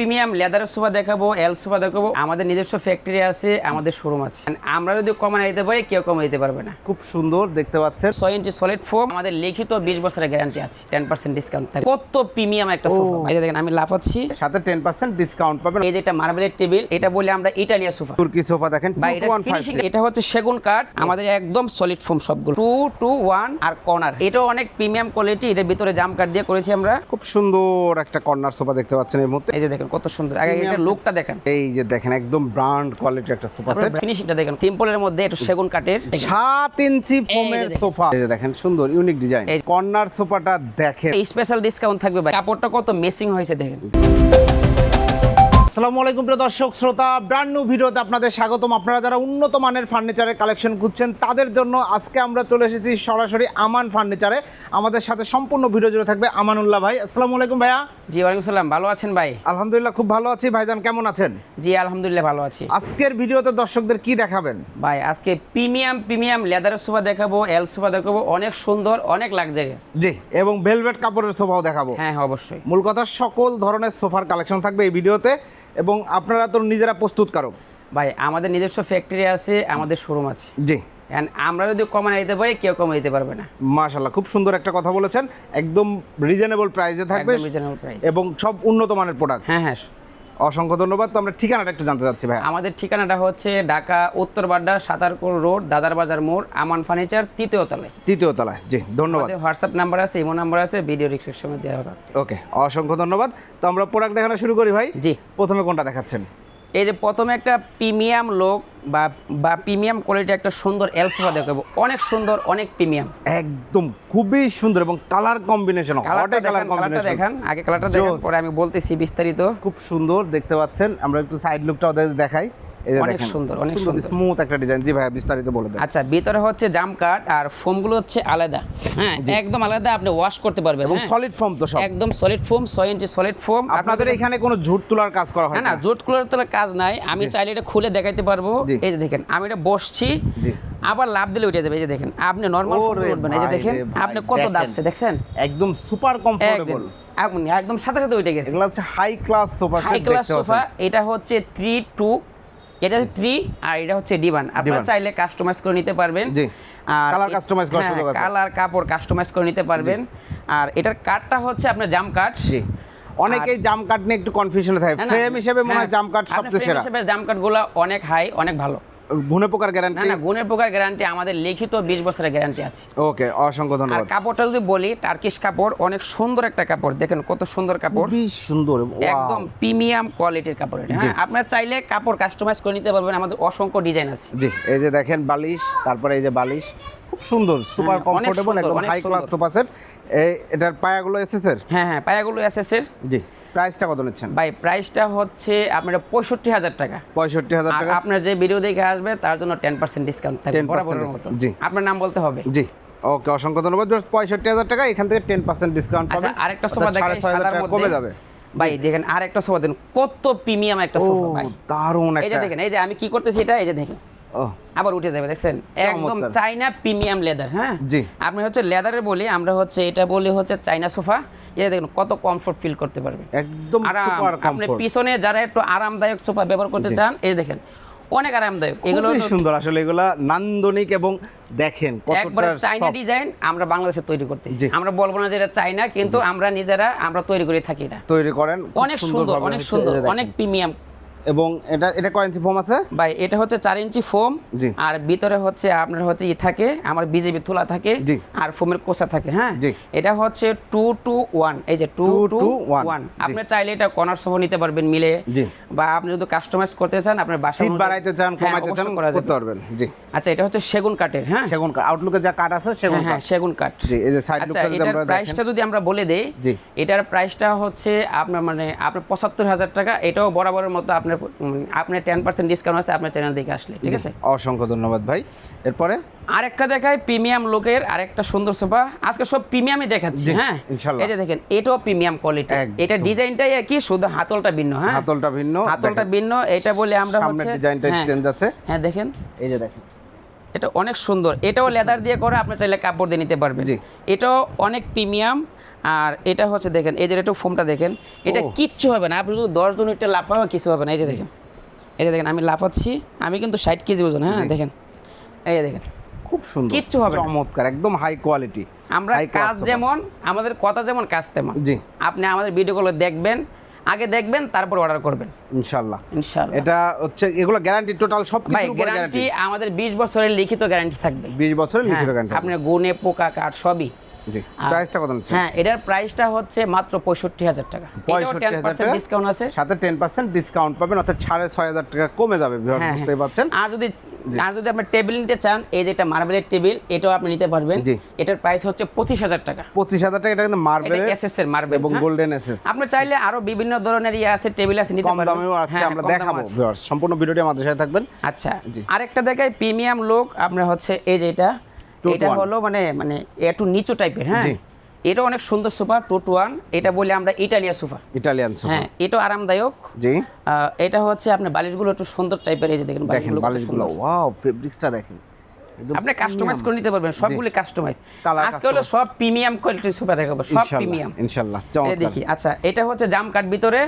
Premium লেদারের sofa দেখাবো এল sofa দেখাবো। আমাদের নিজস্ব ফ্যাক্টরি আছে আমাদের শোরুম আছে। আমরা যদি কমানো দিতে পারি কেউ কমে দিতে পারবে না। খুব সুন্দর দেখতে পাচ্ছেন। ছয় ইঞ্চি সলিড ফোম আমাদের লিখিত বিশ বছরের গ্যারান্টি আছে। টেন পার্সেন্ট ডিসকাউন্ট থাকে কত প্রিমিয়াম একটা সোফা। এই দেখেন আমি লাফাচ্ছি। সাথে টেন পার্সেন্ট ডিসকাউন্ট পাবেন। এই যে একটা মার্বেলের টেবিল এটা বলে আমরা ইটালিয়া সোফা। তুর্কি সোফা দেখেন এটা হচ্ছে সেগুন কাঠ। আমাদের একদম সলিড ফোম সবগুলো। টু টু ওয়ান আর কর্নার এটাও অনেক প্রিমিয়াম কোয়ালিটি এটার ভিতরে জাম কাঠ দিয়ে করেছি আমরা। খুব সুন্দর একটা কর্নার সোফা দেখতে পাচ্ছেন এই মুহূর্তে। এই যে দেখেন। কত সুন্দর। আগে এটা লুকটা দেখেন। এই যে দেখেন একদম ব্র্যান্ড কোয়ালিটি একটা সোফা সেট ফিনিশিংটা দেখেন সিম্পলের মধ্যে একটু সেগুন কাঠের। 7 ইঞ্চি ফোমের দেখেন। সোফা এই যে দেখেন সুন্দর ইউনিক ডিজাইন এই- কর্নার সোফাটা দেখেন। এই স্পেশাল ডিসকাউন্ট থাকবে ভাই। কাপড়টা কত মেসিং হয়েছে দেখেন। আসসালামু আলাইকুম প্রিয় দর্শক শ্রোতা ব্র্যান্ড নিউ ভিডিওতে আপনাদের স্বাগতম। আপনারা যারা উন্নত মানের ফার্নিচারের কালেকশন খুঁজছেন তাদের জন্য আজকে আমরা চলে এসেছি সরাসরি আমান ফার্নিচারে আমাদের সাথে সম্পূর্ণ ভিডিও জুড়ে থাকবে আমানুল্লাহ ভাই। আসসালামু আলাইকুম ভাইয়া। জি ওয়ালাইকুম সালাম। ভালো আছেন ভাই? আলহামদুলিল্লাহ খুব ভালো আছি। ভাইজান কেমন আছেন? জি আলহামদুলিল্লাহ ভালো আছি। আজকের ভিডিওতে দর্শকদের কি দেখাবেন? ভাই আজকে প্রিমিয়াম প্রিমিয়াম লেদারের সোফা দেখাবো এল সোফা দেখাবো। অনেক সুন্দর অনেক লাক্সারিয়াস জি এবং ভেলভেট কাপড়ের সোফাও দেখাবো। হ্যাঁ হ্যাঁ অবশ্যই। মূল কথা সকল ধরনের সোফার কালেকশন থাকবে এই ভিডিওতে এবং আপনারা তো নিজেরা প্রস্তুতকারক ভাই আমাদের নিজস্ব ফ্যাক্টরি আছে আমাদের শোরুম আছে। জি। আমরা যদি কমানো দিতে পারি কেউ কমে দিতে পারবে না। মাশাল্লাহ খুব সুন্দর একটা কথা বলেছেন। একদম রিজনেবল প্রাইসে থাকবে রিজনেবল প্রাইস এবং সব উন্নত মানের প্রোডাক্ট হ্যাঁ হ্যাঁ অসংখ্য ধন্যবাদ। তো আমরা ঠিকানাটা একটু জানতে চাচ্ছি ভাই আমাদের ঠিকানাটা হচ্ছে ঢাকা উত্তর বাড্ডা সাতারকুল রোড দাদার বাজার মোড় আমান ফার্নিচার তৃতীয় তলায়। তৃতীয় তলায়। জি ধন্যবাদ। হোয়াটসঅ্যাপ নাম্বার আছে ইমো নাম্বার আছে ভিডিও রিসেপশনে দেওয়া হবে ওকে অসংখ্য ধন্যবাদ। তো আমরা প্রোডাক্ট দেখানো শুরু করি ভাই। জি। প্রথমে কোনটা দেখাচ্ছেন? এই যে প্রথমে একটা প্রিমিয়াম লোক বা বা প্রিমিয়াম কোয়ালিটি একটা সুন্দর এলসোফা দেখাব অনেক সুন্দর অনেক প্রিমিয়াম। একদম খুবই সুন্দর এবং কালার কম্বিনেশন কালারটা কালার কম্বিনেশন দেখেন আগে কালারটা দেখেন পরে আমি বলতেছি বিস্তারিত। খুব সুন্দর দেখতে পাচ্ছেন। আমরা একটু সাইড লুকটা ওদের দেখাই। অনেক সুন্দর, অনেক সুন্দর। স্মুথ একটা ডিজাইন জি ভাই বিস্তারিত বলে দেন। আচ্ছা ভিতরে হচ্ছে জাম কাঠ আর ফোমগুলো হচ্ছে আলাদা। হ্যাঁ একদম আলাদা আপনি ওয়াশ করতে পারবেন এবং হ্যাঁ। সলিড ফর্ম তো সব। একদম সলিড ফোম ছয় ইঞ্চি সলিড ফোম আপনাদের এখানে কোনো ঝুট তোলার কাজ করা হয় না না কুলার তোলার কাজ নাই। আমি চাইলে এটা খুলে দেখাইতে পারব। এই যে দেখেন আমি এটা বসছি। জি। আবার লাভ দিলে উঠে যাবে এই যে দেখেন আপনি নর্মাল উঠবেন এই যে দেখেন আপনি কত। দাবছে দেখছেন? একদম সুপার কমফোর্টেবল একদম সাথে সাথে উঠে গেছে। এগুলো হচ্ছে high class sofa high class sofa এটা হচ্ছে থ্রি টু এটা থ্রি আর এটা হচ্ছে ডিবান আপনারা চাইলে কাস্টমাইজ করে নিতে পারবেন। জি। আর Colour এ- করার হ্যাঁ, সুযোগ আছে। কালার কাপড় কাস্টমাইজ করে নিতে পারবেন। আর এটার কাটটা হচ্ছে আপনার জাম কাট জি। অনেকেই জাম কাট নিয়ে একটু কনফিউশন থাকে। ফ্রেম হিসেবে মনে হয় হ্যাঁ, জাম কাট সবচেয়ে সেরা। হিসেবে জাম কাঠগুলো অনেক হাই অনেক ভালো। ঘুনে পোকার গ্যারান্টি না গুণের প্রকার গ্যারান্টি আমাদের লিখিত বিশ বছরের গ্যারান্টি আছে। ওকে অসংখ্য আর ধন্যবাদ। কাপড়টা যদি বলি টার্কিশ কাপড় অনেক সুন্দর একটা কাপড়। দেখেন কত সুন্দর কাপড়। খুবই সুন্দর একদম প্রিমিয়াম কোয়ালিটির কাপড় এটা, হ্যাঁ? আপনার চাইলে কাপড় কাস্টমাইজ করে নিতে পারবেন। আমাদের অসংখ্য ডিজাইন আছে। জি এই যে দেখেন বালিশ তারপরে এই যে বালিশ খুব সুন্দর সুপার হ্যাঁ, কমফোর্টেবল একদম হাই ক্লাস সোফা সেট এটার পায়াগুলো এসেসের হ্যাঁ হ্যাঁ পায়াগুলো এসএসের জি। প্রাইসটা কত নিচ্ছেন? ভাই প্রাইসটা হচ্ছে আপনার পঁয়ষট্টি হাজার টাকা। পঁয়ষট্টি হাজার আর টাকা? আপনার যে ভিডিও দেখে আসবে তার জন্য টেন পার্সেন্ট ডিসকাউন্ট থাকবে 10% বরাবরের মতো জি। আপনার নাম বলতে হবে। জি। ওকে অসংখ্য ধন্যবাদ। পঁয়ষট্টি হাজার টাকা এখান থেকে টেন পার্সেন্ট ডিসকাউন্ট আচ্ছা পাবেন। আরেকটা সোফা দেখেন সাদার কমে যাবে। ভাই দেখেন আরেকটা সোফা দেন কত প্রিমিয়াম একটা সোফা ভাই। দারুণ এই যে দেখেন এই যে আমি কি করতেছি এটা এই যে দেখেন। আবার উঠে যাবে দেখছেন? একদম। চাইনা প্রিমিয়াম লেদার হ্যাঁ? জি। আপনি হচ্ছে লেদারের বলি আমরা হচ্ছে এটা বলি হচ্ছে চাইনা সোফা। এই দেখুন কত কমফোর্ট ফিল করতে পারবেন একদম সুপার আপনি পিছনে যারা একটু আরামদায়ক সোফা ব্যবহার করতে চান এই দেখেন অনেক আরামদায়ক। এগুলো সুন্দর আসলে এগুলা নান্দনিক এবং দেখেন একবারে চাইনা ডিজাইন আমরা বাংলাদেশে তৈরি করতেছি। আমরা বলব না যে এটা চাইনা কিন্তু আমরা নিজেরা আমরা তৈরি করে থাকি এটা। তৈরি করেন অনেক সুন্দর অনেক সুন্দর। অনেক প্রিমিয়াম এবং এটা এটা কয় ইঞ্চি ফোম আছে ভাই এটা হচ্ছে চার ইঞ্চি ফোম জি। আর ভিতরে হচ্ছে আপনার হচ্ছে ই থাকে আমার বিজেপি তোলা থাকে জি। আর ফোমের কোষা থাকে হ্যাঁ জি। এটা হচ্ছে টু টু ওয়ান এই যে টু টু ওয়ান আপনি চাইলে এটা কর্নার সহ নিতে পারবেন মিলে জি। বা আপনি যদি কাস্টমাইজ করতে চান আপনার বাসা বাড়াইতে চান হ্যাঁ, কমাইতে চান। করতে পারবেন জি আচ্ছা এটা হচ্ছে সেগুন কাঠের হ্যাঁ সেগুন কাঠ আউটলুকে যা কাঠ আছে সেগুন হ্যাঁ হ্যাঁ সেগুন কাঠ জি এই যে সাইড লুকটা যদি এটার আমরা প্রাইসটা যদি আমরা বলে দেই জি। এটার প্রাইসটা হচ্ছে আপনার মানে আপনার পঁচাত্তর হাজার টাকা এটাও বরাবরের মতো আপনার উম, আপনার টেন পার্সেন্ট ডিসকাউন্ট আছে আপনার চ্যানেল দেখে আসলে ঠিক আছে? অসংখ্য ধন্যবাদ ভাই। এরপরে? আরেকটা দেখায় প্রিমিয়াম লোকের আরেকটা সুন্দর সোফা। আজকে সব প্রিমিয়ামই দেখাচ্ছি হ্যাঁ? ইনশাল্লাহ। এই যে দেখেন এটাও প্রিমিয়াম কোয়ালিটি। এটা ডিজাইনটাই একই শুধু হাতলটা ভিন্ন হ্যাঁ? হাতলটা ভিন্ন হাতলটা ভিন্ন এটা বলে আমরা হচ্ছে ডিজাইনটা হ্যাঁ, চেঞ্জ আছে। হ্যাঁ দেখেন। এই যে দেখেন। এটা অনেক সুন্দর। এটাও লেদার দিয়ে করে আপনি চাইলে কাপড় দিয়ে নিতে পারবেন। এটাও অনেক প্রিমিয়াম। আর এটা হচ্ছে দেখেন এই যে একটু ফোমটা দেখেন এটা কিচ্ছু হবে না। আপনি শুধু দশ মিনিটে লাফাও কিছু হবে না। এই যে দেখেন এই যে দেখেন আমি লাফাচ্ছি। আমি কিন্তু ষাট কেজি ওজন হ্যাঁ দেখেন। এই যে দেখেন খুব সুন্দর। কিচ্ছু হবে চমৎকার একদম হাই কোয়ালিটি আমরা কাজ যেমন আমাদের কথা যেমন কাজ তেমন। জি। আপনি আমাদের ভিডিওগুলো দেখবেন আগে দেখবেন তারপর অর্ডার করবেন। ইনশাল্লাহ ইনশাআল্লাহ। এটা হচ্ছে এগুলো গ্যারান্টি টোটাল সব ভাই গ্যারান্টি আমাদের বিশ বছরের লিখিত গ্যারান্টি থাকবে। 20 বছরের লিখিত গ্যারান্টি আপনার গুণে পোকা কাঠ সবই। প্রাইসটা কত নিচ্ছে? হ্যাঁ এটার প্রাইসটা হচ্ছে মাত্র পঁয়ষট্টি হাজার টাকা। টেন পার্সেন্ট ডিসকাউন্ট আছে। সাথে টেন পার্সেন্ট ডিসকাউন্ট পাবেন অর্থাৎ সাড়ে ছয় হাজার টাকা কমে যাবে হ্যাঁ, বুঝতেই হ্যাঁ। পারছেন? আর যদি আর যদি আপনি টেবিল নিতে চান এই যে এটা মার্বেলের টেবিল এটাও আপনি নিতে পারবেন। এটার প্রাইস হচ্ছে পঁচিশ হাজার টাকা। পঁচিশ হাজার টাকা এটা কিন্তু মার্বেল এসএস এর মার্বেল এবং গোল্ডেন এসএস আপনি চাইলে আরও বিভিন্ন ধরনের ইয়ে আছে টেবিল আছে নিতে কম পারবেন। দামেও আছে হ্যাঁ, আমরা দেখাবো সম্পূর্ণ ভিডিওটি আমাদের সাথে থাকবেন। আচ্ছা। আরেকটা দেখায় প্রিমিয়াম লোক আপনার হচ্ছে এই যে এটা এটা হলো মানে মানে একটু নিচু টাইপের হ্যাঁ। এটা অনেক সুন্দর সোফা টু টু ওয়ান এটা বলে আমরা ইটালিয়ান সোফা। Italian sofa. হ্যাঁ এটা আরামদায়ক। জি। এটা হচ্ছে আপনি বালিশগুলো একটু সুন্দর টাইপের এই যে দেখেন বালিশগুলো ওয়াও ফেব্রিক্সটা দেখেন। আপনি কাস্টমাইজ করে নিতে পারবেন সবগুলি কাস্টমাইজ আজকে হলো সব প্রিমিয়াম কোয়ালিটির সোফা দেখাবো সব প্রিমিয়াম চমৎকার। দেখি আচ্ছা এটা হচ্ছে জাম কাট ভিতরে।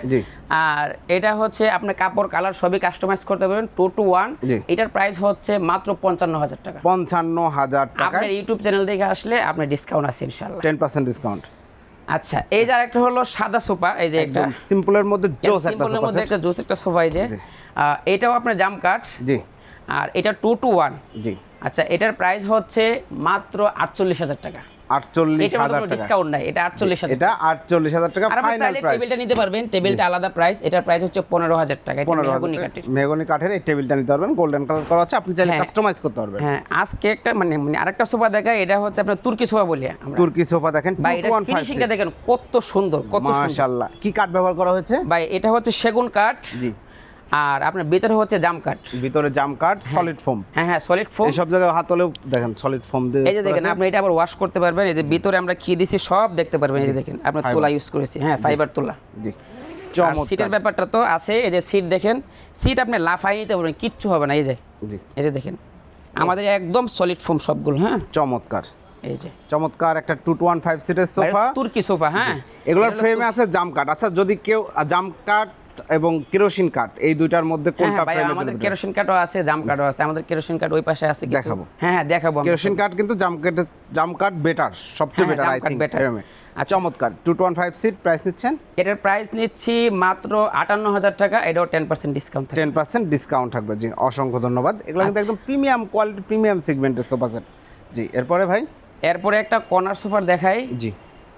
আর এটা হচ্ছে আপনার কাপড় কালার সবই কাস্টমাইজ করতে পারবেন টু টু ওয়ান এটার প্রাইস হচ্ছে মাত্র পঞ্চান্ন হাজার টাকা। পঞ্চান্ন হাজার টাকায় আপনার ইউটিউব চ্যানেল দেখে আসলে আপনার ডিসকাউন্ট আছে ইনশাল্লাহ। টেন পার্সেন্ট ডিসকাউন্ট আচ্ছা এই যে আরেকটা হলো সাদা সোফা এই যে একটা সিম্পলের মধ্যে জোস একটা সিম্পলের সোফা মধ্যে একটা জোস একটা সোফা এই যে। এটাও আপনার জাম কাট। জি। আর এটা টু টু ওয়ান জি। আচ্ছা এটার প্রাইস হচ্ছে মাত্র আটচল্লিশ হাজার টাকা। আটচল্লিশ হাজার কোনো টাকা। ডিসকাউন্ট নাই এটা আটচল্লিশ হাজার এটা আটচল্লিশ হাজার টাকা ফাইনাল প্রাইস টেবিলটা নিতে পারবেন। টেবিলটা আলাদা প্রাইস এটার প্রাইস হচ্ছে পনেরো হাজার টাকা। পনেরো মেহগনি কাঠের। মেহগনি কাঠের এই টেবিলটা নিতে পারবেন। গোল্ডেন কালার করা আছে। আপনি চাইলে হ্যাঁ। কাস্টমাইজ করতে পারবেন। হ্যাঁ আজকে একটা মানে মানে আরেকটা সোফা এটা হচ্ছে আপনার তুর্কি সোফা বলি তুর্কি সোফা দেখেন। ভাই এটা ফিনিশিংটা দেখেন কত সুন্দর কত মাশাআল্লাহ। কি কাঠ ব্যবহার করা হয়েছে? ভাই এটা হচ্ছে সেগুন কাঠ। জি। আর আপনার ভিতরে হচ্ছে জাম কাঠ। ভিতরে জাম কাঠ সলিড ফোম হ্যাঁ হ্যাঁ সলিড ফোম এই সব জায়গায় হাত হলেও দেখেন সলিড ফোম দিয়ে এই যে দেখেন আপনি এটা আবার ওয়াশ করতে পারবেন। এই যে ভিতরে আমরা কি দিছি সব দেখতে পারবেন। এই যে দেখেন আপনার। তোলা ইউজ করেছি। হ্যাঁ ফাইবার তোলা। জি সিটের ব্যাপারটা তো আছে। এই যে সিট দেখেন সিট আপনি লাফাই নিতে পারবেন কিচ্ছু হবে না। এই যে জি। এই যে দেখেন আমাদের একদম সলিড ফোম সবগুলো হ্যাঁ। চমৎকার। এই যে। চমৎকার একটা টু টু ওয়ান ফাইভ সিটের সোফা তুর্কি সোফা হ্যাঁ। এগুলোর ফ্রেমে আছে জাম কাঠ। আচ্ছা যদি কেউ জাম কাঠ এবং কেরোসিন কাঠ এই দুইটার মধ্যে হ্যাঁ, কোনটা ভাই আমাদের কেরোসিন কাঠও আছে জাম কাঠও আছে আমাদের কেরোসিন কাঠ ওই পাশে আছে দেখাবো। হ্যাঁ হ্যাঁ দেখাবো। কেরোসিন কাঠ কিন্তু জাম কাঠের জাম কাঠ বেটার সবচেয়ে বেটার আই কাঠ better। ফ্রেমে আচ্ছা। চমৎকার two two one five seat price নিচ্ছেন? এটার প্রাইস নিচ্ছি মাত্র আটান্ন হাজার টাকা এটাও ten percent discount ten percent discount থাকবে জি অসংখ্য ধন্যবাদ। এগুলো কিন্তু আচ্ছা। একদম প্রিমিয়াম কোয়ালিটি প্রিমিয়াম সেগমেন্টের সোফা সেট জি এরপরে ভাই? এরপরে একটা কর্নার সোফার দেখাই। জি।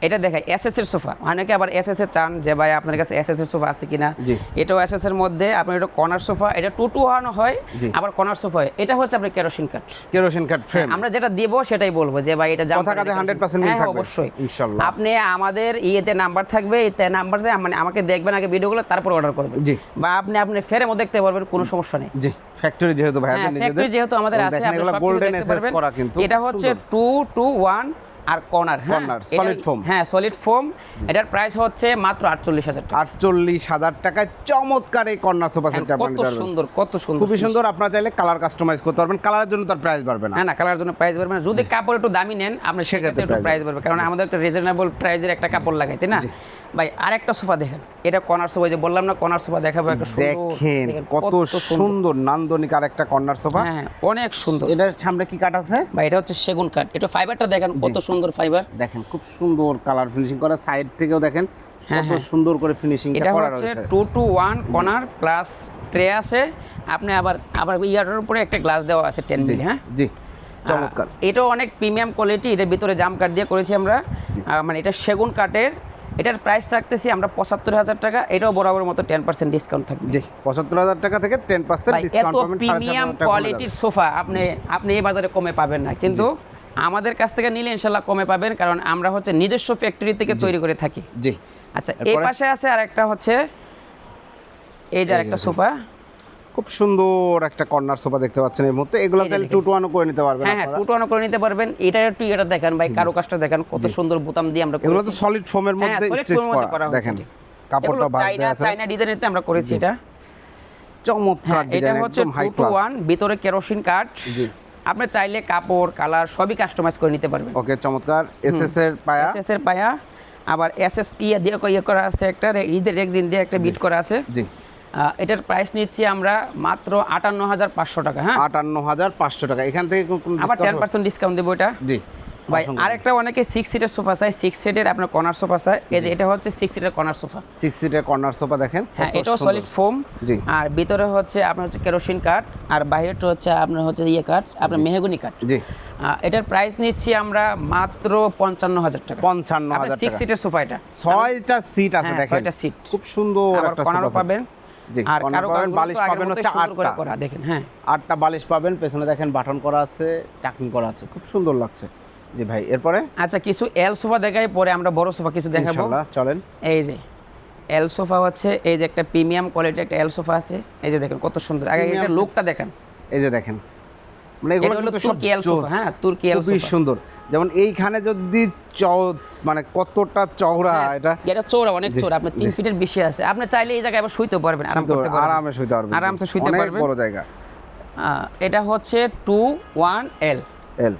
এটা দেখাই এসএস এর সোফা অনেকে আবার এসএস এর চান যে ভাই আপনার কাছে এসএস এর সোফা আছে কিনা। এটাও এসএস এর মধ্যে আপনার এটা কর্নার সোফা এটা টু টু ওয়ান হয় আবার কর্নার সোফা হয় এটা হচ্ছে আপনার কেরোসিন কাঠ কেরোসিন কাঠ ফ্রেম আমরা যেটা দিব সেটাই বলব যে ভাই এটা জাম কথা কাঠের 100% মিল হ্যাঁ, থাকবে। অবশ্যই ইনশাল্লাহ। আপনি আমাদের ইয়েতে নাম্বার থাকবে এই নাম্বারে মানে আমাকে দেখবেন আগে ভিডিওগুলো তারপর অর্ডার করবেন জি। বা আপনি আপনি ফেরেমও দেখতে পারবেন কোনো সমস্যা নেই জি ফ্যাক্টরি যেহেতু ভাই হ্যাঁ ফ্যাক্টরি যেহেতু আমাদের আছে আপনি সব দেখতে পারবেন এটা হচ্ছে সুন্দর। টু টু ওয়ান আর কর্নার কর্নার সলিড ফোম হ্যাঁ সলিড ফোম এটার প্রাইস হচ্ছে মাত্র আটচল্লিশ হাজার টাকা। আটচল্লিশ হাজার টাকায় চমৎকার এই কর্নার সোফা হ্যাঁ, সেটটা কত সুন্দর কত সুন্দর খুবই সুন্দর আপনারা চাইলে কালার কাস্টমাইজ করতে পারবেন। কালারের জন্য তার প্রাইস বাড়বে না। হ্যাঁ না কালার জন্য প্রাইস বাড়বে না। যদি কাপড় একটু দামি নেন আপনি সেক্ষেত্রে একটু প্রাইস বাড়বে। কারণ আমাদের একটা রিজনেবল প্রাইসের একটা কাপড় লাগাই তাই না? ভাই আরেকটা সোফা দেখেন। এটা কর্নার সোফা যে বললাম না কর্নার সোফা দেখাবো একটা সুন্দর দেখেন কত সুন্দর। নান্দনিক আর একটা কর্নার সোফা। হ্যাঁ হ্যাঁ, অনেক সুন্দর। এটার সামনে কি কাঠ আছে? ভাই এটা হচ্ছে সেগুন কাঠ। এটা ফাইবারটা দেখেন কত সুন্দর ফাইবার দেখেন খুব সুন্দর কালার ফিনিশিং করা সাইড থেকেও দেখেন হ্যাঁ, কত সুন্দর করে ফিনিশিং এটা করা হচ্ছে two two one corner plus tray আছে। আপনি আবার আবার ইয়ারের উপরে একটা গ্লাস দেওয়া আছে টেন জি মিলি হ্যাঁ? জি চমৎকার। এটাও অনেক প্রিমিয়াম কোয়ালিটি এটার ভিতরে জাম কাঠ দিয়ে করেছি আমরা। মানে এটা সেগুন কাঠের এটার প্রাইস রাখতেছি আমরা পঁচাত্তর হাজার টাকা এটাও বরাবর মতো টেন পার্সেন্ট ডিসকাউন্ট থাকবে। জি পঁচাত্তর হাজার টাকা থেকে টেন পার্সেন্ট এত প্রিমিয়াম কোয়ালিটির সোফা আপনি আপনি এই বাজারে কমে পাবেন না। কিন্তু আমাদের কাছ থেকে নিলে ইনশাল্লাহ কমে পাবেন কারণ আমরা হচ্ছে নিজস্ব ফ্যাক্টরি থেকে তৈরি করে থাকি। জি। আচ্ছা এই পাশে আছে আর একটা হচ্ছে এই যে আর একটা সোফা খুব সুন্দর একটা কর্নার সোফা দেখতে পাচ্ছেন এই মুহূর্তে। এগুলো চাইলে টু টু ওয়ানও করে নিতে পারবেন হ্যাঁ হ্যাঁ আপনারা। টুটো করে নিতে পারবেন। এটা একটু এটা দেখেন ভাই কারও কাজটা দেখেন কত সুন্দর বোতাম দিয়ে আমরা এগুলো তো সলিড ফোমের হ্যাঁ, মধ্যে স্টিচ করা দেখেন কাপড়টা দেওয়া আছে। চাইনা ডিজাইনেতে আমরা করেছি এটা। চমৎকার হ্যাঁ, এটা ডিজাইন হচ্ছে একদম high two two class one ভিতরে কেরোসিন কাঠ জি। আপনি চাইলে কাপড় কালার সবই কাস্টমাইজ করে নিতে পারবেন। ওকে চমৎকার। এসএস এর পায়া। এস এর পায়া। আবার এস এস ইয়ে দিয়ে ইয়ে করা আছে একটা রে- ঈদের রেক্সিন দিয়ে একটা বিট করা আছে। জি। এটার প্রাইস নিচ্ছি আমরা মাত্র আটান্ন হাজার পাঁচশো টাকা হ্যাঁ? আটান্ন হাজার পাঁচশো টাকা। এখান থেকে আবার টেন পার্সেন্ট ডিসকাউন্ট দেবো এটা। জি। ভাই আরেকটা অনেকে সিক্স সিটের সোফা চাই সিক্স সিটের আপনার কর্নার সোফা চাই এই যে এটা হচ্ছে সিক্স সিটের কর্নার সোফা সিক্স সিটের কর্নার সোফা দেখেন হ্যাঁ এটাও সলিড ফোম জি। আর ভিতরে হচ্ছে আপনার হচ্ছে কেরোসিন কাঠ আর বাইরেটা হচ্ছে আপনার হচ্ছে ইয়ে কাঠ আপনার মেহগুনি কাঠ জি। এটার প্রাইস নিচ্ছি আমরা মাত্র পঞ্চান্ন হাজার টাকা পঞ্চান্ন হাজার সিক্স সিটের সোফা এটা। ছয়টা সিট আছে হ্যাঁ, দেখেন। ছয়টা সিট। খুব সুন্দর একটা কর্নারও সোফা পাবেন। আর কারও বালিশ পাবেন হচ্ছে আটটা। করা দেখেন হ্যাঁ। আটটা বালিশ পাবেন পেছনে দেখেন বাটন করা আছে টাকিং করা আছে খুব সুন্দর লাগছে। জি ভাই এরপরে? আচ্ছা কিছু এল সোফা দেখাই পরে আমরা বড় সোফা কিছু দেখাবো। চলেন। এই যে এল সোফা হচ্ছে এই যে একটা প্রিমিয়াম কোয়ালিটি একটা এল সোফা আছে। এই যে দেখেন কত সুন্দর আগে এটা লুকটা দেখেন। এই যে দেখেন মানে এগুলো কিন্তু সব। হ্যাঁ, তুর্কি খুবই সুন্দর। যেমন এইখানে যদি মানে কতটা চওড়া হ্যাঁ, এটা? এটা চৌড়া অনেক চৌড়া আপনি তিন ফিটের বেশি আছে। আপনি চাইলে এই জায়গায় আবার শুইতে পারবেন আরাম করতে পারবেন আরামে শুইতে পারবেন আরামসে শুইতে অনেক পারবেন। বড় জায়গা। এটা হচ্ছে টু ওয়ান এল। এল।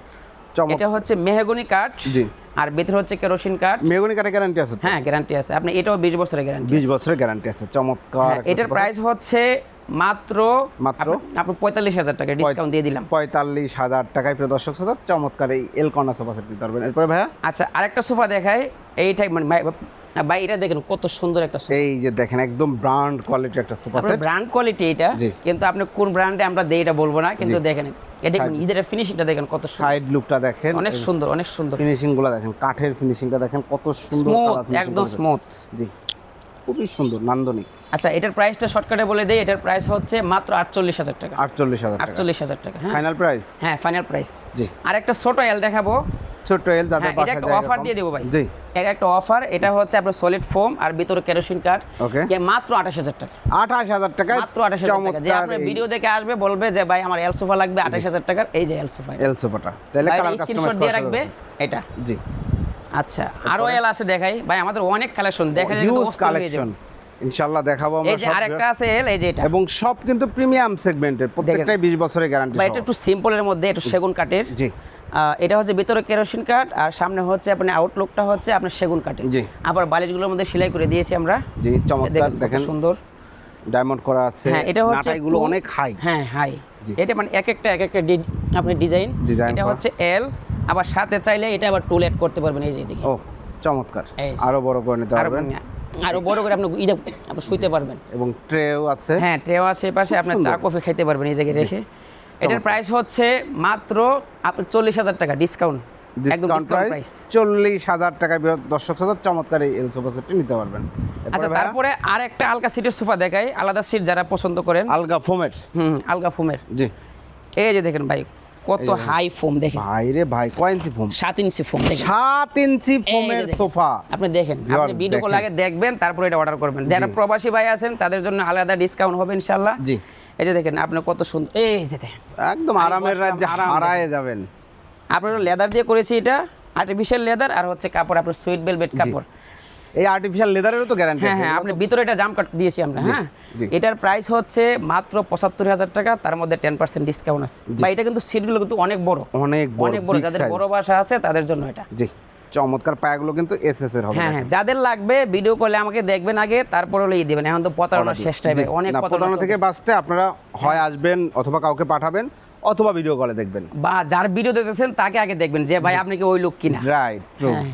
এটা হচ্ছে মেহগনি কাঠ জি। আর ভিতরে হচ্ছে কেরোসিন কাঠ। মেগুনি কাঠে গ্যারান্টি আছে হ্যাঁ গ্যারান্টি আছে। আপনি এটাও বিশ বছরের গ্যারান্টি বিশ বছরের গ্যারান্টি আছে। চমৎকার একটা এটার প্রাইস হচ্ছে মাত্র মাত্র? আপনি- আপনি পঁয়তাল্লিশ হাজার টাকা ডিসকাউন্ট দিয়ে দিলাম। পঁয়তাল্লিশ হাজার টাকায় প্রিয় দর্শক শ্রোতা চমৎকার এই সোফা সেট নিতে পারবেন এরপরে ভাইয়া? আচ্ছা আরেকটা সোফা দেখায় এইটাই মানে ভাই- এটা দেখেন কত সুন্দর একটা এই যে দেখেন একদম ব্র্যান্ড কোয়ালিটির একটা সোফা সেট ব্র্যান্ড কোয়ালিটি এটা কিন্তু আপনি কোন ব্র্যান্ডে আমরা দেই এটা বলব না কিন্তু। দেখেন এটা দেখুন ঈদের ফিনিশিংটা দেখেন কত সাইড লুকটা দেখেন। অনেক সুন্দর অনেক সুন্দর। ফিনিশিংগুলো দেখেন কাঠের ফিনিশিংটা দেখেন কত সুন্দর স্মুথ একদম স্মুথ জি। খুবই সুন্দর নান্দনিক। আচ্ছা এটার প্রাইসটা শর্টকাটে বলে দেই এটার প্রাইস হচ্ছে মাত্র আটচল্লিশ হাজার টাকা। আটচল্লিশ হাজার টাকা। আটচল্লিশ হাজার টাকা হ্যাঁ। ফাইনাল প্রাইস হ্যাঁ ফাইনাল প্রাইস জি। আর একটা ছোট এল দেখাবো। ছোট্ট এল যাদের হ্যাঁ এটা একটা অফার দিয়ে দেবো ভাই। জি। এর একটা অফার এটা হচ্ছে আপনার সলিড ফোম আর ভিতরে কেরোসিন কাঠ. এ মাত্র আঠাশ হাজার টাকা। আঠাশ হাজার টাকায় মাত্র আঠাশ হাজার টাকা। যে আপনার ভিডিও দেখে আসবে বলবে যে ভাই আমার এল সোফা লাগবে আঠাশ হাজার টাকার এই যে এল সোফা এল সোফাটা তাহলে কালার স্ক্রিনশট দিয়ে রাখবে এটা। জি। আচ্ছা আরও এল আছে দেখাই। ভাই আমাদের অনেক কালেকশন দেখা যায় হয়ে কালেকশন। ইনশাআল্লাহ দেখাবো আমরা এই যে আরেকটা আছে এল এই যে এটা। এবং সব কিন্তু প্রিমিয়াম সেগমেন্টের প্রত্যেকটাই বিশ বছরের গ্যারান্টি বা এটা একটু সিম্পলের মধ্যে একটু সেগুন কাঠের। জি। এটা হচ্ছে ভিতরে কেরোসিন কাঠ আর সামনে হচ্ছে আপনার আউটলুকটা হচ্ছে আপনার সেগুন কাঠের। জি। আবার বালিশগুলোর মধ্যে সেলাই করে দিয়েছি আমরা। জি চমৎকার দেখেন সুন্দর। ডায়মন্ড করা আছে হ্যাঁ এটা হচ্ছে অনেক হাই হ্যাঁ হাই এটা মানে এক একটা এক একটা আপনি ডিজাইন এটা হচ্ছে এল আবার সাথে চাইলে এটা আবার টুল অ্যাড করতে পারবেন এই যে ও চমৎকার। আরও বড় করে নিতে পারবেন। আরও বড় করে আপনি ইদা আপনি শুইতে পারবেন। এবং ট্রেও আছে। হ্যাঁ ট্রেও আছে পাশে আপনার চা কফি খাইতে পারবেন এই জায়গায় রেখে। এটার প্রাইস হচ্ছে মাত্র আপনার চল্লিশ হাজার টাকা ডিসকাউন্ট ডিসকাউন্ট প্রাইস চল্লিশ হাজার টাকায় দর্শক হাজার চমৎকার এই সোফা সেটটি নিতে পারবেন। আচ্ছা তারপরে আর একটা আলগা সিটের সোফা দেখাই আলাদা সিট যারা পছন্দ করেন। আলগা ফোমের হুম আলগা ফোমের জি। এই যে দেখেন ভাই কত হাই ফোম দেখেন। ভাই রে ভাই কয় ইঞ্চি ফোম সাত ইঞ্চি ফোম দেখেন। সাত ইঞ্চি ফোমের সোফা আপনি দেখেন আপনি ভিডিও কল আগে দেখবেন তারপরে এটা অর্ডার করবেন। যারা প্রবাসী ভাই আছেন তাদের জন্য আলাদা ডিসকাউন্ট হবে ইনশাল্লাহ জি। এই যে দেখেন আপনি কত সুন্দর এই যে দেখেন। একদম আরামের রাজ্যে হারায় যাবেন। আপনার লেদার দিয়ে করেছি এটা আর্টিফিশিয়াল লেদার আর হচ্ছে কাপড় আপনার সুইট বেলভেট কাপড়। এই আর্টিফিশিয়াল লেদারেরও তো গ্যারান্টি হ্যাঁ হ্যাঁ আপনি ভিতরে এটা জাম কাট দিয়েছি আমরা হ্যাঁ? এটার প্রাইস হচ্ছে মাত্র পঁচাত্তর হাজার টাকা তার মধ্যে টেন পার্সেন্ট ডিসকাউন্ট আছে। বা এটা কিন্তু সিটগুলো কিন্তু অনেক বড়। অনেক বড় অনেক বড়। যাদের বড় বাসা আছে তাদের জন্য এটা। জি চমৎকার পায়াগুলো কিন্তু এসএস এর হবে হ্যাঁ হ্যাঁ যাদের লাগবে ভিডিও কলে আমাকে দেখবেন আগে তারপর হলে ই দেবেন। এখন তো প্রতারণার শেষ টাইমে অনেক প্রতারণা থেকে বাঁচতে আপনারা হয় আসবেন অথবা কাউকে পাঠাবেন অথবা ভিডিও কলে দেখবেন। বা যার ভিডিও দেখতেছেন তাকে আগে দেখবেন যে ভাই আপনি কি ওই লোক কিনা? রাইট হ্যাঁ।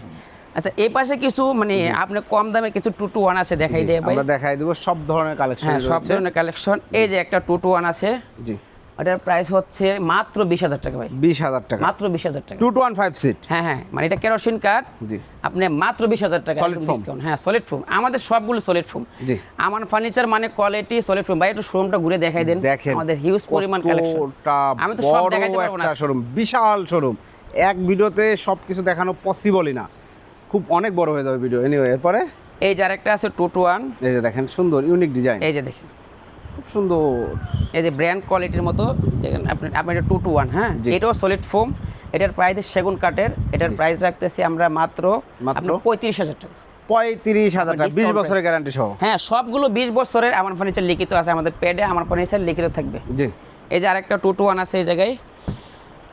আচ্ছা এই পাশে কিছু মানে আপনি কম দামে কিছু টু টু ওয়ান আছে দেখাই দেয় আমরা দেখাই দেব সব ধরনের কালেকশন হ্যাঁ সব ধরনের কালেকশন এই যে একটা টু টু ওয়ান আছে জি। ওটার প্রাইস হচ্ছে মাত্র বিশ হাজার টাকা ভাই। বিশ হাজার টাকা। মাত্র বিশ হাজার টাকা। Two two one five seat. হ্যাঁ হ্যাঁ মানে এটা কেরোসিন জি। আপনি মাত্র বিশ হাজার টাকা? ডিসকাউন্ট হ্যাঁ সলিড ফোম আমাদের সবগুলো সলিড ফোম আমার ফার্নিচার মানে কোয়ালিটি সলিড ফোম ভাই একটু শোরুমটা ঘুরে দেখাই দেন। দেখেন আমাদের হিউজ পরিমাণ কালেকশন আমি তো সব দেখাইতে পারব না। শোরুম বিশাল শোরুম এক ভিডিওতে সব কিছু দেখানো পসিবলই না। খুব অনেক বড় হয়ে যাবে ভিডিও এনিওয়ে এরপরে? এই যে আরেকটা আছে টু টু ওয়ান এই যে দেখেন সুন্দর ইউনিক ডিজাইন এই যে দেখেন। খুব সুন্দর। এই যে ব্র্যান্ড কোয়ালিটির মতো দেখেন আপনি আপনি এটা টু টু ওয়ান হ্যাঁ। এটাও সলিড ফোম এটার প্রাইস সেগুন কাঠের এটার প্রাইস রাখতেছি আমরা মাত্র মাত্র? পঁয়ত্রিশ হাজার টাকা। পঁয়ত্রিশ হাজার টাকা বিশ বছরের গ্যারান্টি সহ। হ্যাঁ সবগুলো বিশ বছরের আমার ফার্নিচার লিখিত আছে আমাদের পেডে আমার ফার্নিচার লিখিত থাকবে। জি। এই যে আরেকটা টু টু ওয়ান আছে এই জায়গায়।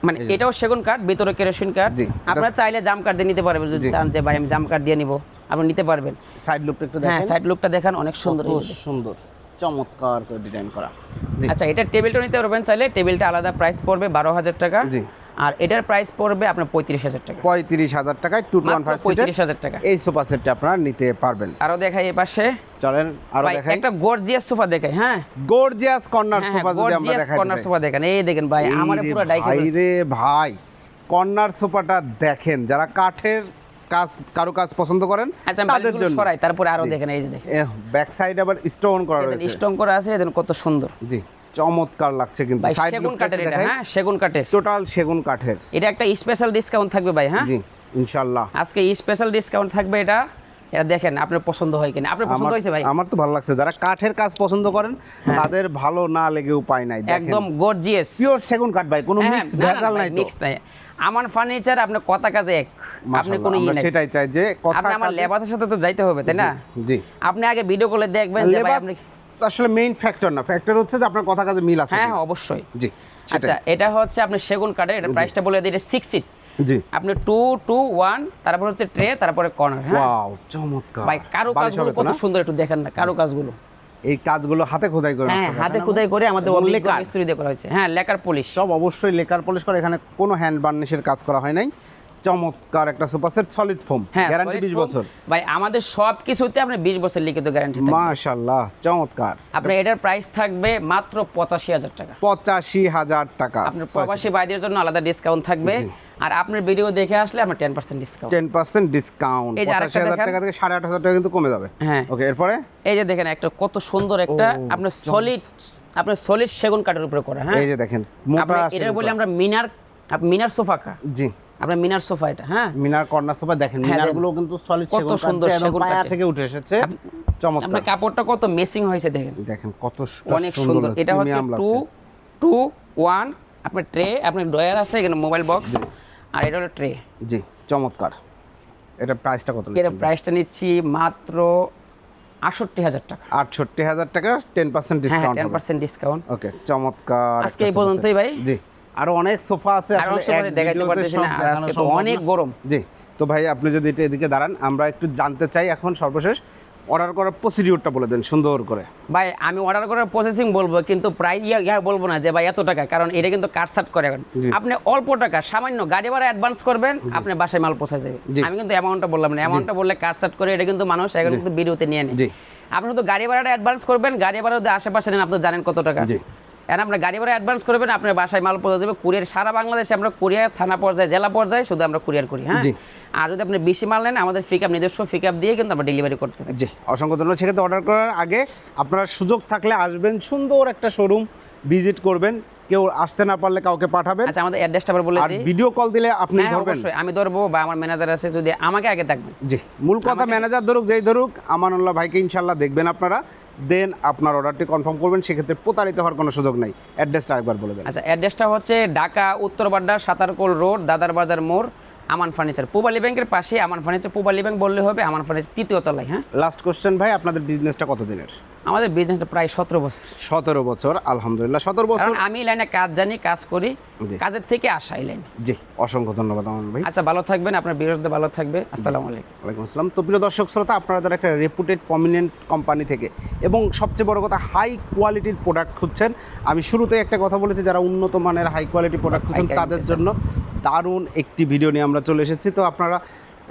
মানে এটাও সেগুন কাঠ ভিতরে কেরোসিন কাঠ। আপনারা চাইলে জাম কার্ড দিয়ে নিতে পারবেন। যদি চান যে ভাই আমি জাম কাঠ দিয়ে নিব আপনি নিতে পারবেন। সাইড লুকটা একটু হ্যাঁ দেখেন। সাইড লুকটা দেখেন অনেক সুন্দর সুন্দর চমৎকার করে ডিজাইন করা। আচ্ছা এটা টেবিলটা নিতে পারবেন চাইলে। টেবিলটা আলাদা প্রাইস পড়বে বারো হাজার টাকা। জি। আর এটার প্রাইস পড়বে আপনার পঁয়ত্রিশ হাজার টাকা। পঁয়ত্রিশ হাজার টাকায় টু মাত্র ফাইভ পঁয়ত্রিশ হাজার টাকা। এই সোফা সেটটা আপনারা নিতে পারবেন। আরও দেখাই এই পাশে। চলেন আরও দেখাই। একটা গর্জিয়াস সোফা দেখাই হ্যাঁ? গর্জিয়াস কর্নার সোফা যদি আমরা গর্জিয়াস দেখাই কর্নার সোফা দেখেন। এই দেখেন ভাই আমার পুরো ডাইকে ভাই রে ভাই কর্নার সোফাটা দেখেন যারা কাঠের কাজ কারও কাজ পছন্দ করেন আচ্ছা তাদের জন্য। সরাই তারপরে আরও দেখেন এই যে দেখেন। ব্যাক সাইড আবার স্টোন করা রয়েছে। স্ট্রং করা আছে দেখেন কত সুন্দর। জি। চমৎকার লাগছে কিন্তু। সেগুন কাঠের এটা হ্যাঁ সেগুন কাঠের। টোটাল সেগুন কাঠের। এটা একটা স্পেশাল ডিসকাউন্ট থাকবে ভাই হ্যাঁ? জি ইনশাআল্লাহ। আজকে স্পেশাল ডিসকাউন্ট থাকবে এটা। এটা দেখেন আপনার পছন্দ হয় কিনা? আপনার পছন্দ হয়েছে ভাই? হ্যাঁ। আমার তো ভালো লাগছে। যারা কাঠের কাজ পছন্দ করেন তাদের ভালো না লেগে উপায় নাই একদম গর্জিয়াস পিওর সেগুন কাঠ ভাই কোনো হ্যাঁ, মিক্স ভেজাল নাই মিক্স নাই। আমার ফার্নিচার আপনি কথা কাজে এক। আপনি কোনো ই আমরা নাই। সেটাই চাই যে কথা আমার লেবাসের সাথে তো যাইতে হবে তাই না? জি আপনি আগে ভিডিও কলে দেখবেন যে ভাই আপনি আসলে মেইন ফ্যাক্টর না। ফ্যাক্টর হচ্ছে যে আপনার কথা কাজে মিল আছে হ্যাঁ হ্যাঁ অবশ্যই। জি আচ্ছা এটা হচ্ছে আপনি সেগুন কাঠের এটা প্রাইসটা বলে দিই এটা সিক্স সিট জি। আপনি টু টু ওয়ান তারপর হচ্ছে ট্রে তারপরে কর্নার হ্যাঁ? ওয়াও চমৎকার। ভাই কারও কাজগুলো কত সুন্দর একটু দেখেন না কারও কাজগুলো। এই কাজগুলো হাতে খোদাই করে হ্যাঁ হাতে খোদাই করে আমাদের লেকার। মিস্ত্রি দিয়ে করা হয়েছে। হ্যাঁ লেকার পুলিশ সব অবশ্যই লেকার পলিশ করে এখানে কোনো হ্যান্ড বার্নিশের কাজ করা হয় নাই। চমৎকার একটা sofa set solid foam guarantee solid বিশ foam। বছর। ভাই আমাদের সব কিছুতে আপনি বিশ বছর লিখিত গ্যারান্টি থাকবে। চমৎকার। আপনার এটার প্রাইস থাকবে মাত্র পঁচাশি হাজার টাকা। পঁচাশি হাজার টাকা। আপনার প্রবাসী জন্য আলাদা ডিসকাউন্ট থাকবে। আর আপনার ভিডিও দেখে আসলে ten percent discount ten percent discount এই যে আরেকটা পঁচাশি হাজার দেখান। টাকা থেকে সাড়ে আট হাজার টাকা কিন্তু কমে যাবে। হ্যাঁ। ওকে এরপরে? এই যে দেখেন একটা কত সুন্দর একটা আপনার সলিড আপনার সলিড সেগুন কাঠের উপরে করা হ্যাঁ? এই যে দেখেন মোটা আপনি এটা বলি আমরা মিনার মিনার সোফা কা। জি। আপনার মিনার সোফা এটা হ্যাঁ? মিনার কর্নার সোফা দেখেন হ্যাঁ, মিনারগুলো কিন্তু সলিড কত সুন্দর সেগুন পায়া থেকে উঠে এসেছে। চমৎকার। আপনার কাপড়টা কত মেসিং হয়েছে দেখেন। দেখেন কত অনেক সুন্দর। এটা হচ্ছে টু টু ওয়ান আপনার ট্রে আপনার ডয়ার আছে এখানে মোবাইল বক্স আর এটা হলো ট্রে জি চমৎকার। এটা প্রাইসটা কত এর নিচ্ছেন? প্রাইসটা নিচ্ছি মাত্র আটষট্টি হাজার টাকা। আটষট্টি হাজার টাকা ten percent discount ten percent discount okay চমৎকার আজকে এই পর্যন্তই ভাই। জি। আরও অনেক সোফা আছে ভিডিওতে পারতেছি না, আজকে তো অনেক গরম। জি তো ভাই আপনি যদি এটা এদিকে দাঁড়ান আমরা একটু জানতে চাই এখন সর্বশেষ অর্ডার করার প্রসিডিউরটা বলে দেন সুন্দর করে। ভাই আমি অর্ডার করার প্রসেসিং বলব কিন্তু প্রায় ইয়া বলব না যে ভাই এত টাকা কারণ এটা কিন্তু কাট সাট করে এখন। আপনি অল্প টাকা সামান্য গাড়ি ভাড়া অ্যাডভান্স করবেন আপনি বাসায় মাল পৌঁছে যাবে আমি কিন্তু অ্যামাউন্টটা বললাম না অ্যামাউন্টটা বললে কাট সাট করে এটা কিন্তু মানুষ এখন কিন্তু ভিডিওতে নিয়ে নেয়। জি। আপনি তো গাড়ি ভাড়াটা অ্যাডভান্স করবেন গাড়ি ভাড়া আশেপাশে নেন আপনি জানেন কত টাকা। জি। এখন আপনার গাড়ি ভাড়া অ্যাডভান্স করবেন আপনার বাসায় মাল পৌঁছে যাবে কুরিয়ার সারা বাংলাদেশে আমরা কুরিয়ার থানা পর্যায়ে জেলা পর্যায়ে শুধু আমরা কুরিয়ার করি হ্যাঁ? আর যদি আপনি বেশি মাল নেন আমাদের ফিকআপ নিজস্ব ফিকআপ দিয়ে কিন্তু আমরা ডেলিভারি করতে থাকি। জি অসংখ্য ধন্যবাদ। সেক্ষেত্রে অর্ডার করার আগে আপনারা সুযোগ থাকলে আসবেন সুন্দর একটা শোরুম ভিজিট করবেন। কেউ আসতে না পারলে কাউকে পাঠাবেন। আচ্ছা আমাদের অ্যাড্রেসটা আবার বলে আর দিই। ভিডিও কল দিলে আপনি হ্যাঁ ধরবেন। অবশ্যই। আমি ধরবো বা আমার ম্যানেজার আছে যদি আমাকে আগে থাকবেন জি মূল কথা ম্যানেজার ধরুক যেই ধরুক আমানুল্লাহ ভাইকে ইনশাল্লাহ দেখবেন আপনারা। দেন আপনার অর্ডারটি কনফার্ম করবেন সেক্ষেত্রে প্রতারিত হওয়ার কোনো সুযোগ নেই। অ্যাড্রেসটা একবার বলে দেন। আচ্ছা অ্যাড্রেসটা হচ্ছে ঢাকা উত্তর উত্তরবাড্ডা সাতারকোল রোড দাদার বাজার মোড় আমান ফার্নিচার। পূবালী ব্যাংকের পাশে আমান ফার্নিচার পূবালী ব্যাংক বললে হবে আমান ফার্নিচার তৃতীয় তলায় হ্যাঁ? লাস্ট কোশ্চেন ভাই আপনাদের বিজনেসটা কতদিনের? আমাদের বিজনেসটা প্রায় সতেরো বছর। সতেরো বছর আলহামদুলিল্লাহ সতেরো বছর। আমি লাইনে কাজ জানি কাজ করি। কাজের থেকে আসা এই লাইনে জি অসংখ্য ধন্যবাদ আমার ভাই। আচ্ছা ভালো থাকবেন আপনার বিরোধী ভালো থাকবে। আসসালামু আলাইকুম। ওয়ালাইকুম আসসালাম। তো প্রিয় দর্শক শ্রোতা আপনারা যারা একটা রেপুটেড প্রমিনেন্ট কোম্পানি থেকে এবং সবচেয়ে বড় কথা হাই কোয়ালিটির প্রোডাক্ট খুঁজছেন আমি শুরুতে একটা কথা বলেছি যারা উন্নত মানের হাই কোয়ালিটি প্রোডাক্ট খুঁজছেন তাদের জন্য দারুণ একটি ভিডিও নিয়ে আমরা চলে এসেছি। তো আপনারা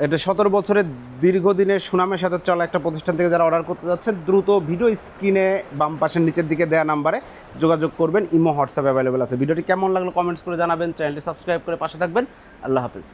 এটা সতেরো বছরের দীর্ঘদিনের সুনামের সাথে চলা একটা প্রতিষ্ঠান থেকে যারা অর্ডার করতে যাচ্ছেন, দ্রুত ভিডিও স্ক্রিনে বাম পাশের নিচের দিকে দেওয়া নাম্বারে যোগাযোগ করবেন। ইমো, হোয়াটসঅ্যাপ অ্যাভেলেবেল আছে। ভিডিওটি কেমন লাগল কমেন্টস করে জানাবেন। চ্যানেলটি সাবস্ক্রাইব করে পাশে থাকবেন। আল্লাহ হাফিজ।